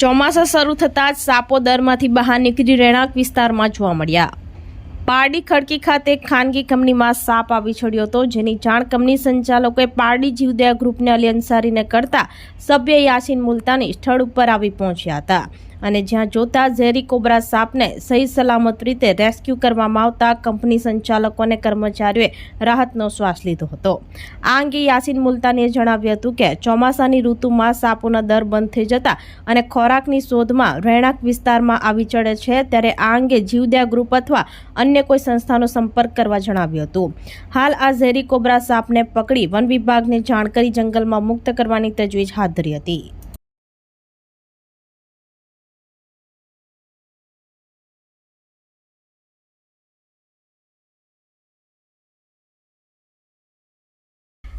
ચોમાસા શરૂ થતાં જ સાપો દરમાંથી બહાર નીકળી રહેણાંક વિસ્તારમાં જોવા મળ્યા. પારડી ખડકી ખાતે ખાનગી કંપનીમાં સાપ આવી છોડ્યો હતો, જેની જાણ કંપની સંચાલકોએ પારડી જીવદયા ગ્રુપને અલી અંસારીને કરતા સભ્ય યાસીન મુલતાની સ્થળ ઉપર આવી પહોંચ્યા હતા. અને જ્યાં જોતા ઝેરી કોબરા સાપને સહી સલામત રીતે રેસ્ક્યુ કરવામાં આવતા કંપની સંચાલકો અને કર્મચારીઓએ રાહતનો શ્વાસ લીધો હતો. આ અંગે યાસીન મુલતાનીએ જણાવ્યું હતું કે ચોમાસાની ઋતુમાં સાપોના દર બંધ થઈ જતા અને ખોરાકની શોધમાં રહેણાંક વિસ્તારમાં આવી ચડે છે ત્યારે આ અંગે જીવદયા ગ્રુપ અથવા અન્ય કોઈ સંસ્થાનો સંપર્ક કરવા જણાવ્યું હતું. હાલ આ ઝેરી કોબરા સાપને પકડી વન વિભાગને જાણ કરી જંગલમાં મુક્ત કરવાની તજવીજ હાથ ધરી હતી.